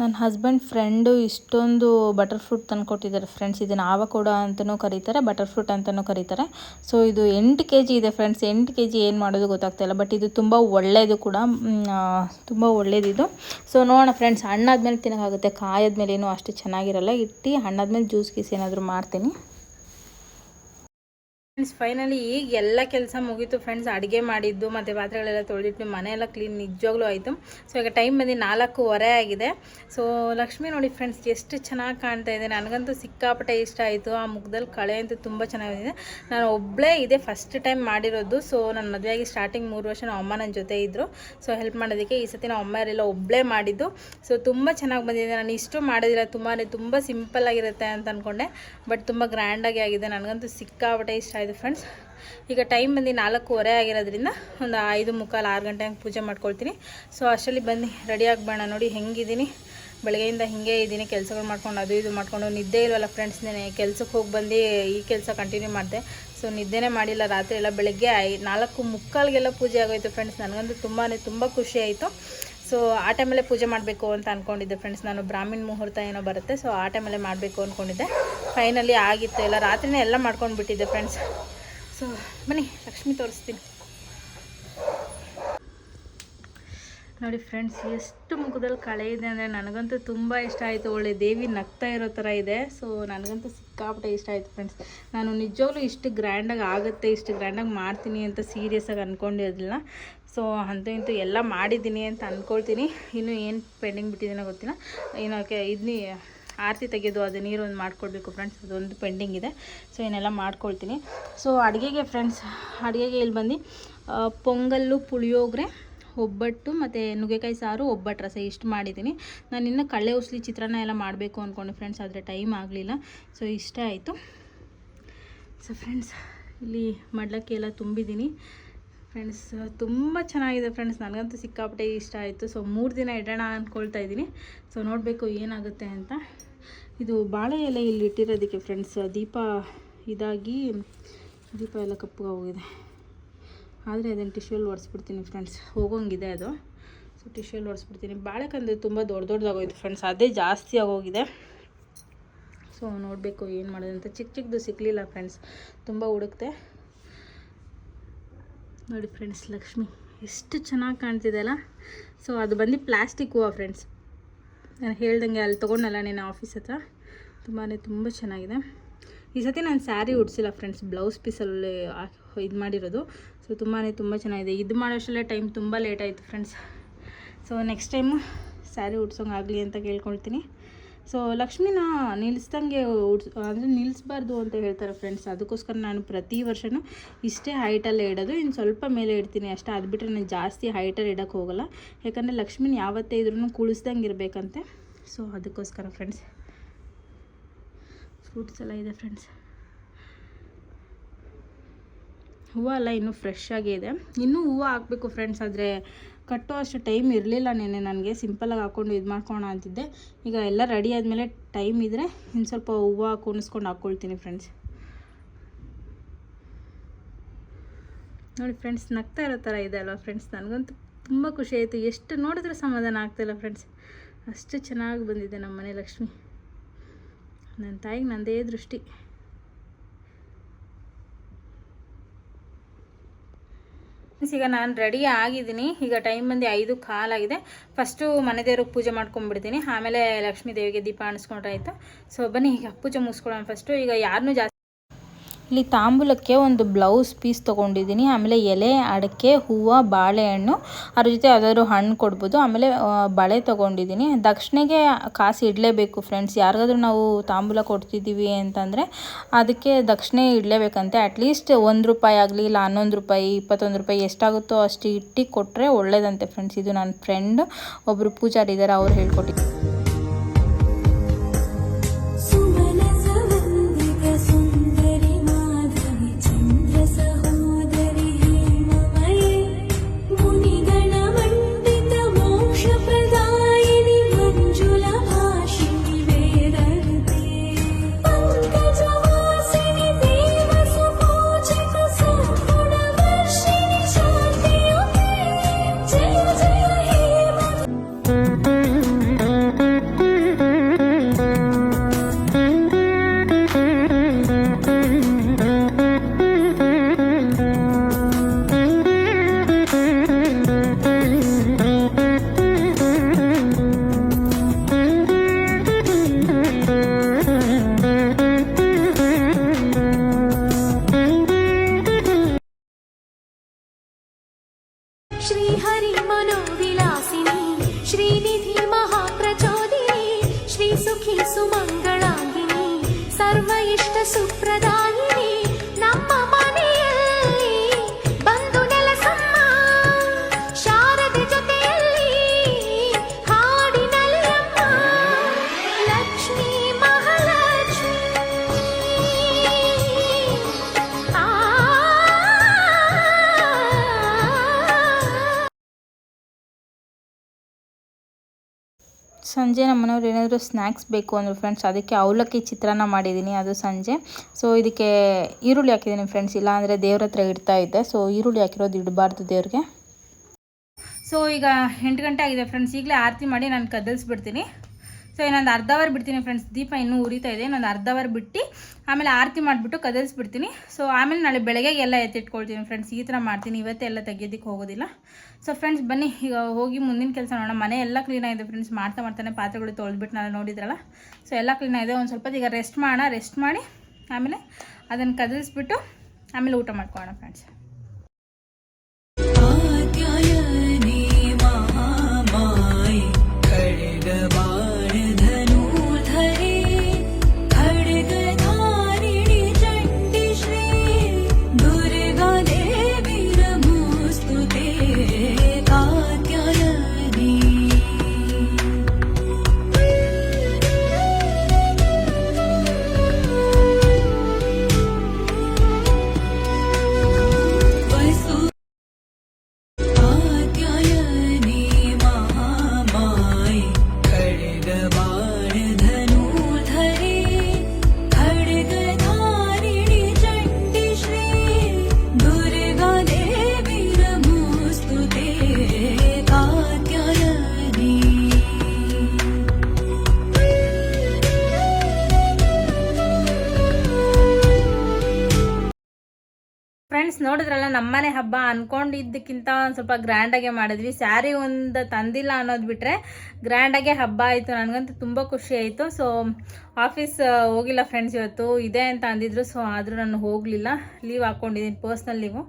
ನನ್ನ ಹಸ್ಬೆಂಡ್ ಫ್ರೆಂಡು ಇಷ್ಟೊಂದು ಬಟರ್ ಫ್ರೂಟ್ ತಂದುಕೊಟ್ಟಿದ್ದಾರೆ ಫ್ರೆಂಡ್ಸ್ ಇದನ್ನು ಆವಕೋಡ ಅಂತಲೂ ಕರೀತಾರೆ ಬಟರ್ ಫ್ರೂಟ್ ಅಂತಲೂ ಕರೀತಾರೆ. ಸೊ ಇದು ಎಂಟು ಕೆ ಜಿ ಇದೆ ಫ್ರೆಂಡ್ಸ್ ಎಂಟು ಕೆ ಜಿ ಏನು ಮಾಡೋದು ಗೊತ್ತಾಗ್ತಾಯಿಲ್ಲ ಬಟ್ ಇದು ತುಂಬ ಒಳ್ಳೆಯದು ಕೂಡ. ತುಂಬ ಒಳ್ಳೆಯದಿದು ಸೊ ನೋಡೋಣ ಫ್ರೆಂಡ್ಸ್ ಹಣ್ಣಾದ್ಮೇಲೆ ತಿನ್ನೋಕ್ಕಾಗುತ್ತೆ ಕಾಯಾದ್ಮೇಲೆ ಏನು ಅಷ್ಟು ಚೆನ್ನಾಗಿರಲ್ಲ. ಇಟ್ಟು ಹಣ್ಣಾದ್ಮೇಲೆ ಜ್ಯೂಸ್ ಗೀಸ್ ಏನಾದರೂ ಮಾಡ್ತೀನಿ. ಫ್ರೆಂಡ್ಸ್ ಫೈನಲಿ ಈಗ ಎಲ್ಲ ಕೆಲಸ ಮುಗೀತು ಫ್ರೆಂಡ್ಸ್ ಅಡುಗೆ ಮಾಡಿದ್ದು, ಮತ್ತು ಪಾತ್ರೆಗಳೆಲ್ಲ ತೊಳೆದಿಟ್ಟು ಮನೆಯೆಲ್ಲ ಕ್ಲೀನ್ ನಿಜವಾಗ್ಲೂ ಆಯಿತು. ಸೊ ಈಗ ಟೈಮ್ ಬಂದು ನಾಲ್ಕೂವರೆ ಆಗಿದೆ. ಸೊ ಲಕ್ಷ್ಮಿ ನೋಡಿ ಫ್ರೆಂಡ್ಸ್ ಎಷ್ಟು ಚೆನ್ನಾಗಿ ಕಾಣ್ತಾ ಇದೆ. ನನಗಂತೂ ಸಿಕ್ಕಾಪಟ್ಟೆ ಇಷ್ಟ ಆಯಿತು. ಆ ಮುಖದಲ್ಲಿ ಕಳೆ ಅಂತೂ ತುಂಬ ಚೆನ್ನಾಗಿದೆ. ನಾನು ಒಬ್ಬಳೇ ಇದೆ ಫಸ್ಟ್ ಟೈಮ್ ಮಾಡಿರೋದು. ಸೊ ನನ್ನ ಮದುವೆಯಾಗಿ ಸ್ಟಾರ್ಟಿಂಗ್ ಮೂರು ವರ್ಷ ನಮ್ಮ ಅಮ್ಮ ನನ್ನ ಜೊತೆ ಇದ್ದರು ಸೊ ಹೆಲ್ಪ್ ಮಾಡೋದಕ್ಕೆ ಈ ಸತಿ ನಮ್ಮ ಅಮ್ಮರೆಲ್ಲ ಒಬ್ಬಳೇ ಮಾಡಿದ್ದು. ಸೊ ತುಂಬ ಚೆನ್ನಾಗಿ ಬಂದಿದೆ. ನಾನು ಇಷ್ಟು ಮಾಡೋದಿಲ್ಲ. ತುಂಬಾ ತುಂಬ ಸಿಂಪಲ್ ಆಗಿರುತ್ತೆ ಅಂತ ಅಂದ್ಕೊಂಡೆ ಬಟ್ ತುಂಬ ಗ್ರ್ಯಾಂಡಾಗಿ ಆಗಿದೆ. ನನಗಂತೂ ಸಿಕ್ಕಾಪಟ್ಟೆ ಇಷ್ಟ ಆಯಿತು. ಫ್ರೆಂಡ್ಸ್ ಈಗ ಟೈಮ್ ಬಂದು ನಾಲ್ಕೂವರೆ ಆಗಿರೋದ್ರಿಂದ ಒಂದು ಐದು ಮುಕ್ಕಾಲು ಆರು ಗಂಟೆ ಹಂಗೆ ಪೂಜೆ ಮಾಡ್ಕೊಳ್ತೀನಿ. ಸೊ ಅಷ್ಟರಲ್ಲಿ ಬಂದು ರೆಡಿ ಆಗಬೇಡ ನೋಡಿ, ಹೆಂಗಿದ್ದೀನಿ. ಬೆಳಗ್ಗೆಯಿಂದ ಹಿಂಗೆ ಇದ್ದೀನಿ, ಕೆಲಸಗಳು ಮಾಡ್ಕೊಂಡು ಅದು ಇದು ಮಾಡ್ಕೊಂಡು. ನಿದ್ದೆ ಇಲ್ವಲ್ಲ ಫ್ರೆಂಡ್ಸ್ ನೇ ಕೆಲ್ಸಕ್ಕೆ ಹೋಗಿ ಬಂದು ಈ ಕೆಲಸ ಕಂಟಿನ್ಯೂ ಮಾಡಿದೆ. ಸೊ ನಿದ್ದೆನೇ ಮಾಡಿಲ್ಲ, ರಾತ್ರಿ ಎಲ್ಲ ಬೆಳಗ್ಗೆ ಐ ನಾಲ್ಕು ಮುಕ್ಕಾಲಿಗೆಲ್ಲ ಪೂಜೆ ಆಗೋಯ್ತು ಫ್ರೆಂಡ್ಸ್ ನನಗಂತೂ ತುಂಬಾ ತುಂಬ ಖುಷಿ ಆಯಿತು. ಸೊ ಆ ಟೈಮಲ್ಲೇ ಪೂಜೆ ಮಾಡಬೇಕು ಅಂತ ಅಂದ್ಕೊಂಡಿದ್ದೆ ಫ್ರೆಂಡ್ಸ್ ನಾನು ಬ್ರಾಹ್ಮಣ ಮುಹೂರ್ತ ಏನೋ ಬರುತ್ತೆ ಸೊ ಆ ಟೈಮಲ್ಲೇ ಮಾಡಬೇಕು ಅಂದ್ಕೊಂಡಿದ್ದೆ ಫೈನಲಿ ಆಗಿತ್ತು. ಎಲ್ಲ ರಾತ್ರಿನೇ ಎಲ್ಲ ಮಾಡ್ಕೊಂಡು ಬಿಟ್ಟಿದ್ದೆ ಫ್ರೆಂಡ್ಸ್ ಸೊ ಬನ್ನಿ, ಲಕ್ಷ್ಮಿ ತೋರಿಸ್ತೀನಿ. ನೋಡಿ ಫ್ರೆಂಡ್ಸ್, ಎಷ್ಟು ಮುಖದಲ್ಲಿ ಕಳೆ ಇದೆ ಅಂದರೆ ನನಗಂತೂ ತುಂಬ ಇಷ್ಟ ಆಯಿತು. ಒಳ್ಳೆ ದೇವಿ ನಗ್ತಾ ಇರೋ ಥರ ಇದೆ. ಸೊ ನನಗಂತೂ ಸಿಕ್ಕಾಪಟ್ಟೆ ಇಷ್ಟ ಆಯಿತು ಫ್ರೆಂಡ್ಸ್. ನಾನು ನಿಜವಾಗ್ಲೂ ಇಷ್ಟು ಗ್ರ್ಯಾಂಡಾಗಿ ಆಗುತ್ತೆ, ಇಷ್ಟು ಗ್ರ್ಯಾಂಡಾಗಿ ಮಾಡ್ತೀನಿ ಅಂತ ಸೀರಿಯಸ್ಸಾಗಿ ಅಂದ್ಕೊಂಡಿರಲಿಲ್ಲ ಸೊ ಅಂತೂ ಇಂತೂ ಎಲ್ಲ ಮಾಡಿದ್ದೀನಿ ಅಂತ ಅಂದ್ಕೊಳ್ತೀನಿ ಇನ್ನೂ ಏನು ಪೆಂಡಿಂಗ್ ಬಿಟ್ಟಿದ್ದೀನೋ ಗೊತ್ತಿಲ್ಲ. ಏನಕ್ಕೆ ಇದನ್ನ ಆರತಿ ತೆಗೆದು ಅದು ನೀರು ಒಂದು ಮಾಡ್ಕೊಳ್ಬೇಕು ಫ್ರೆಂಡ್ಸ್. ಅದೊಂದು ಪೆಂಡಿಂಗ್ ಇದೆ. ಸೊ ಏನೆಲ್ಲ ಮಾಡ್ಕೊಳ್ತೀನಿ. ಸೊ ಅಡುಗೆಗೆ ಫ್ರೆಂಡ್ಸ್, ಅಡುಗೆಗೆ ಇಲ್ಲಿ ಬಂದು ಪೊಂಗಲ್ಲು, ಪುಳಿಯೋಗರೆ ಒಬ್ಬಟ್ಟು ಮತ್ತು ನುಗ್ಗೆಕಾಯಿ ಸಾರು ಒಬ್ಬಟ್ಟು ರಸ, ಇಷ್ಟು ಮಾಡಿದ್ದೀನಿ. ನಾನು ಇನ್ನು ಕಳ್ಳೆ ಉಸ್ಲಿ ಚಿತ್ರಾನ್ನ ಎಲ್ಲ ಮಾಡಬೇಕು ಅಂದ್ಕೊಂಡೆ ಫ್ರೆಂಡ್ಸ್ ಆದರೆ ಟೈಮ್ ಆಗಲಿಲ್ಲ. ಸೊ ಇಷ್ಟ ಆಯಿತು. ಸೊ ಫ್ರೆಂಡ್ಸ್ ಇಲ್ಲಿ ಮಡ್ಲಕ್ಕಿ ಎಲ್ಲ ತುಂಬಿದ್ದೀನಿ. ಫ್ರೆಂಡ್ಸ್ ತುಂಬ ಚೆನ್ನಾಗಿದೆ ಫ್ರೆಂಡ್ಸ್ ನನಗಂತೂ ಸಿಕ್ಕಾಪಟ್ಟೆ ಇಷ್ಟ ಆಯಿತು. ಸೊ ಮೂರು ದಿನ ಇಡೋಣ ಅಂದ್ಕೊಳ್ತಾ ಇದ್ದೀನಿ. ಸೊ ನೋಡಬೇಕು ಏನಾಗುತ್ತೆ ಅಂತ. ಇದು ಬಾಳೆ ಎಲೆ ಇಲ್ಲಿ ಇಟ್ಟಿರೋದಕ್ಕೆ ಫ್ರೆಂಡ್ಸ್ ದೀಪ ಇದಾಗಿ, ದೀಪ ಎಲ್ಲ ಕಪ್ಪಗೆ ಹೋಗಿದೆ. ಆದರೆ ಅದನ್ನು ಟಿಶ್ಯೂಲ್ಲಿ ಒರೆಸ್ಬಿಡ್ತೀನಿ ಫ್ರೆಂಡ್ಸ್ ಹೋಗೋಂಗಿದೆ ಅದು. ಸೊ ಟಿಶ್ಯೂಲ್ಲಿ ಒರೆಸ್ಬಿಡ್ತೀನಿ. ಬಾಳೆಕಂದ್ರೆ ತುಂಬ ದೊಡ್ಡ ದೊಡ್ಡದಾಗೋಯ್ತು ಫ್ರೆಂಡ್ಸ್ ಅದೇ ಜಾಸ್ತಿ ಆಗೋಗಿದೆ. ಸೊ ನೋಡಬೇಕು ಏನು ಮಾಡೋದು ಅಂತ. ಚಿಕ್ಕ ಚಿಕ್ಕದು ಸಿಕ್ಕಲಿಲ್ಲ ಫ್ರೆಂಡ್ಸ್ ತುಂಬ ಹುಡುಕ್ತೆ ನೋಡಿ ಫ್ರೆಂಡ್ಸ್ ಲಕ್ಷ್ಮಿ, ಎಷ್ಟು ಚೆನ್ನಾಗಿ ಕಾಣ್ತಿದೆ ಅಲ್ಲ? ಸೊ ಅದು ಬಂದು ಪ್ಲಾಸ್ಟಿಕ್ ಹೂವು ಫ್ರೆಂಡ್ಸ್ ನಾನು ಹೇಳ್ದಂಗೆ ಅಲ್ಲಿ ತೊಗೊಂಡಲ್ಲ ನಿನ್ನ ಆಫೀಸ್ ಹತ್ರ. ತುಂಬಾ ತುಂಬ ಚೆನ್ನಾಗಿದೆ. ಈ ಸತಿ ನಾನು ಸ್ಯಾರಿ ಉಡ್ಸಿಲ್ಲ ಫ್ರೆಂಡ್ಸ್, ಬ್ಲೌಸ್ ಪೀಸಲ್ಲಿ ಇದು ಮಾಡಿರೋದು. ಸೊ ತುಂಬಾ ತುಂಬ ಚೆನ್ನಾಗಿದೆ. ಇದು ಮಾಡೋಷ್ಟರಲ್ಲೇ ಟೈಮ್ ತುಂಬ ಲೇಟ್ ಆಯಿತು friends. So next time sari ಉಡ್ಸೋಂಗೆ ಅಂತ ಕೇಳ್ಕೊಳ್ತೀನಿ. ಸೊ ಲಕ್ಷ್ಮಿನ ನಿಲ್ಲಿಸ್ದಂಗೆ ಉಡ್ಸ್, ಅಂದರೆ ನಿಲ್ಲಿಸ್ಬಾರ್ದು ಅಂತ ಹೇಳ್ತಾರೆ ಫ್ರೆಂಡ್ಸ್. ಅದಕ್ಕೋಸ್ಕರ ನಾನು ಪ್ರತಿ ವರ್ಷವೂ ಇಷ್ಟೇ ಹೈಟಲ್ಲೇ ಇಡೋದು. ಇನ್ನು ಸ್ವಲ್ಪ ಮೇಲೆ ಇಡ್ತೀನಿ ಅಷ್ಟೇ. ಅದು ಬಿಟ್ಟರೆ ನಾನು ಜಾಸ್ತಿ ಹೈಟಲ್ಲಿ ಇಡೋಕ್ಕೆ ಹೋಗಲ್ಲ. ಯಾಕಂದರೆ ಲಕ್ಷ್ಮಿನ ಯಾವತ್ತೇ ಇದ್ರೂ ಕುಳಿಸ್ದಂಗೆ ಇರಬೇಕಂತೆ. ಸೊ ಅದಕ್ಕೋಸ್ಕರ ಫ್ರೆಂಡ್ಸ್. ಫ್ರೂಟ್ಸ್ ಎಲ್ಲ ಇದೆ ಫ್ರೆಂಡ್ಸ್ ಹೂವು ಎಲ್ಲ ಇನ್ನೂ ಫ್ರೆಶ್ ಆಗೇ ಇದೆ. ಇನ್ನೂ ಹೂವು ಹಾಕಬೇಕು ಫ್ರೆಂಡ್ಸ್ ಆದರೆ ಕಟ್ಟೋ ಅಷ್ಟು ಟೈಮ್ ಇರಲಿಲ್ಲ ನೆನೆ ನನಗೆ. ಸಿಂಪಲಾಗಿ ಹಾಕ್ಕೊಂಡು ಇದು ಮಾಡ್ಕೋಣ ಅಂತಿದ್ದೆ. ಈಗ ಎಲ್ಲ ರೆಡಿ ಆದಮೇಲೆ ಟೈಮ್ ಇದ್ದರೆ ಇನ್ನು ಸ್ವಲ್ಪ ಹೂವು ಕುಣಿಸ್ಕೊಂಡು ಹಾಕ್ಕೊಳ್ತೀನಿ ಫ್ರೆಂಡ್ಸ್ ನೋಡಿ ಫ್ರೆಂಡ್ಸ್ ನಗ್ತಾ ಇರೋ ಥರ ಇದೆ ಅಲ್ವಾ ಫ್ರೆಂಡ್ಸ್ ನನಗಂತೂ ತುಂಬ ಖುಷಿ ಆಯಿತು. ಎಷ್ಟು ನೋಡಿದ್ರೆ ಸಮಾಧಾನ ಆಗ್ತಾಯಿಲ್ಲ ಫ್ರೆಂಡ್ಸ್ ಅಷ್ಟು ಚೆನ್ನಾಗಿ ಬಂದಿದೆ ನಮ್ಮ ಮನೆ ಲಕ್ಷ್ಮಿ. ನನ್ನ ತಾಯಿಗೆ ನಂದೇ ದೃಷ್ಟಿ. ಈಗ ನಾನು ರೆಡಿ ಆಗಿದ್ದೀನಿ. ಈಗ ಟೈಮ್ ಬಂದು ಐದು ಕಾಲಾಗಿದೆ ಫಸ್ಟು ಮನೆ ದೇವ್ರಿಗೆ ಪೂಜೆ ಮಾಡ್ಕೊಂಡ್ಬಿಡ್ತೀನಿ ಆಮೇಲೆ ಲಕ್ಷ್ಮೀ ದೇವಿಗೆ ದೀಪ ಅಣಿಸ್ಕೊಂಡ್ರಾಯ್ತು ಸೊ ಬನ್ನಿ, ಈಗ ಪೂಜೆ ಮುಗಿಸ್ಕೊಳ್ಳೋಣ ಫಸ್ಟು ಈಗ ಯಾರನ್ನೂ ಜಾಸ್ತಿ ಇಲ್ಲಿ ತಾಂಬೂಲಕ್ಕೆ ಒಂದು ಬ್ಲೌಸ್ ಪೀಸ್ ತೊಗೊಂಡಿದ್ದೀನಿ. ಆಮೇಲೆ ಎಲೆ, ಅಡಿಕೆ, ಹೂವು, ಬಾಳೆಹಣ್ಣು. ಅದ್ರ ಜೊತೆ ಯಾವ್ದಾದ್ರು ಹಣ್ಣು ಕೊಡ್ಬೋದು. ಆಮೇಲೆ ಬಳೆ ತೊಗೊಂಡಿದ್ದೀನಿ. ದಕ್ಷಿಣೆಗೆ ಕಾಸು ಇಡಲೇಬೇಕು ಫ್ರೆಂಡ್ಸ್ ಯಾರಿಗಾದ್ರೂ ನಾವು ತಾಂಬೂಲ ಕೊಡ್ತಿದ್ದೀವಿ ಅಂತಂದರೆ ಅದಕ್ಕೆ ದಕ್ಷಿಣೆ ಇಡಲೇಬೇಕಂತೆ. ಅಟ್ಲೀಸ್ಟ್ ಒಂದು ರೂಪಾಯಿ ಆಗಲಿ, ಇಲ್ಲ ಹನ್ನೊಂದು ರೂಪಾಯಿ, ಇಪ್ಪತ್ತೊಂದು ರೂಪಾಯಿ ಎಷ್ಟಾಗುತ್ತೋ ಅಷ್ಟು ಇಟ್ಟು ಕೊಟ್ಟರೆ ಒಳ್ಳೇದಂತೆ ಫ್ರೆಂಡ್ಸ್ ಇದು ನನ್ನ ಫ್ರೆಂಡ್ ಒಬ್ಬರು ಪೂಜಾರಿ ಇದ್ದಾರೆ ಅವ್ರು ಹೇಳ್ಕೊಟ್ಟಿದ್ದು ಸಂಜೆ ನಮ್ಮ ಮನೆಯವ್ರು ಏನಾದರೂ ಸ್ನ್ಯಾಕ್ಸ್ ಬೇಕು ಅಂದರು ಫ್ರೆಂಡ್ಸ್ ಅದಕ್ಕೆ ಅವಲಕ್ಕಿ ಚಿತ್ರಾನ್ನ ಮಾಡಿದ್ದೀನಿ ಅದು ಸಂಜೆ. ಸೊ ಇದಕ್ಕೆ ಈರುಳ್ಳಿ ಹಾಕಿದ್ದೀನಿ ಫ್ರೆಂಡ್ಸ್ ಇಲ್ಲ ಅಂದರೆ ದೇವ್ರ ಹತ್ರ ಇಡ್ತಾ ಇದ್ದೆ. ಸೊ ಈರುಳ್ಳಿ ಹಾಕಿರೋದು ಇಡಬಾರ್ದು ದೇವ್ರಿಗೆ. ಸೊ ಈಗ ಎಂಟು ಗಂಟೆ ಆಗಿದೆ ಫ್ರೆಂಡ್ಸ್ ಈಗಲೇ ಆರತಿ ಮಾಡಿ ನಾನು ಕದಲ್ಸ್ಬಿಡ್ತೀನಿ ಸೊ ಇನ್ನೊಂದು ಅರ್ಧ ಅವರ್ ಬಿಡ್ತೀನಿ ಫ್ರೆಂಡ್ಸ್ ದೀಪ ಇನ್ನೂ ಉರಿತಾ ಇದೆ. ಇನ್ನೊಂದು ಅರ್ಧ ಅವರ್ ಬಿಟ್ಟು ಆಮೇಲೆ ಆರತಿ ಮಾಡಿಬಿಟ್ಟು ಕದಲ್ಸ್ಬಿಡ್ತೀನಿ. ಸೊ ಆಮೇಲೆ ನಾಳೆ ಬೆಳಗ್ಗೆ ಎಲ್ಲ ಎತ್ತಿಟ್ಕೊಳ್ತೀನಿ ಫ್ರೆಂಡ್ಸ್ ಈ ಥರ ಮಾಡ್ತೀನಿ. ಇವತ್ತೇ ಎಲ್ಲ ತೆಗಿಯೋದಕ್ಕೆ ಹೋಗೋದಿಲ್ಲ. ಸೊ ಫ್ರೆಂಡ್ಸ್ ಬನ್ನಿ. ಈಗ ಹೋಗಿ ಮುಂದಿನ ಕೆಲಸ ನೋಡೋಣ. ಮನೆ ಎಲ್ಲ ಕ್ಲೀನಾಗಿದೆ ಫ್ರೆಂಡ್ಸ್ ಮಾಡ್ತಾ ಮಾಡ್ತಾನೆ ಪಾತ್ರೆಗಳು ತೊಳೆದ್ಬಿಟ್ಟು ನಾನು ನೋಡಿದ್ರಲ್ಲ. ಸೊ ಎಲ್ಲ ಕ್ಲೀನಾಗಿದೆ ಒಂದು ಸ್ವಲ್ಪ ಈಗ ರೆಸ್ಟ್ ಮಾಡೋಣ ರೆಸ್ಟ್ ಮಾಡಿ, ಆಮೇಲೆ ಅದನ್ನು ಕದಲಿಸ್ಬಿಟ್ಟು ಆಮೇಲೆ ಊಟ ಮಾಡ್ಕೊಳ್ಳೋಣ ಫ್ರೆಂಡ್ಸ್ ಫ್ರೆಂಡ್ಸ್ ನೋಡಿದ್ರಲ್ಲ, ನಮ್ಮನೆ ಹಬ್ಬ ಅನ್ಕೊಂಡಿದ್ದಕ್ಕಿಂತ ಒಂದು ಸ್ವಲ್ಪ ಗ್ರ್ಯಾಂಡಾಗೆ ಮಾಡಿದ್ವಿ. ಸ್ಯಾರಿ ಒಂದು ತಂದಿಲ್ಲ ಅನ್ನೋದು ಬಿಟ್ಟರೆ ಗ್ರ್ಯಾಂಡಾಗೆ ಹಬ್ಬ ಆಯಿತು. ನನಗಂತೂ ತುಂಬ ಖುಷಿ ಆಯಿತು. ಸೊ ಆಫೀಸ್ ಹೋಗಿಲ್ಲ ಫ್ರೆಂಡ್ಸ್ ಇವತ್ತು. ಇದೆ ಅಂತ ಅಂದಿದ್ರು. ಸೊ ಆದರೂ ನಾನು ಹೋಗಲಿಲ್ಲ. ಲೀವ್ ಹಾಕ್ಕೊಂಡಿದ್ದೀನಿ ಪರ್ಸ್ನಲ್ ಲೀವು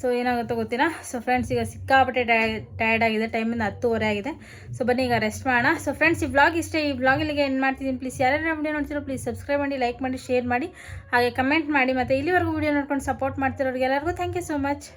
ಸೊ ಏನಾಗುತ್ತೋ ಗೊತ್ತಿಲ್ಲ. ಸೊ ಫ್ರೆಂಡ್ಸ್ ಈಗ ಸಿಕ್ಕಾಪಟ್ಟೆ ಟಯರ್ಡ್ ಆಗಿದೆ. ಟೈಮಿಂದ ಹತ್ತುವರೆ ಆಗಿದೆ. ಸೊ ಬನ್ನಿ, ಈಗ ರೆಸ್ಟ್ ಮಾಡೋಣ. ಸೊ ಫ್ರೆಂಡ್ಸ್ ಈ ವ್ಲಾಗ್ ಇಷ್ಟೇ. ಈ ಬ್ಲಾಗ್ ಇಲ್ಲಿಗೆ ಏನು ಮಾಡ್ತಿದ್ದೀನಿ. ಪ್ಲೀಸ್ ಯಾರ್ಯಾರು ವಿಡಿಯೋ ನೋಡ್ತಿರೋ ಪ್ಲೀಸ್ ಸಬ್ಸ್ಕ್ರೈಬ್ ಮಾಡಿ ಲೈಕ್ ಮಾಡಿ ಶೇರ್ ಮಾಡಿ. ಹಾಗೆ ಕಮೆಂಟ್ ಮಾಡಿ. ಮತ್ತು ಇಲ್ಲಿವರೆಗೂ ವಿಡಿಯೋ ನೋಡ್ಕೊಂಡು ಸಪೋರ್ಟ್ ಮಾಡ್ತಿರೋರಿಗೆ ಎಲ್ಲರಿಗೂ ಥ್ಯಾಂಕ್ ಯು ಸೊ ಮಚ್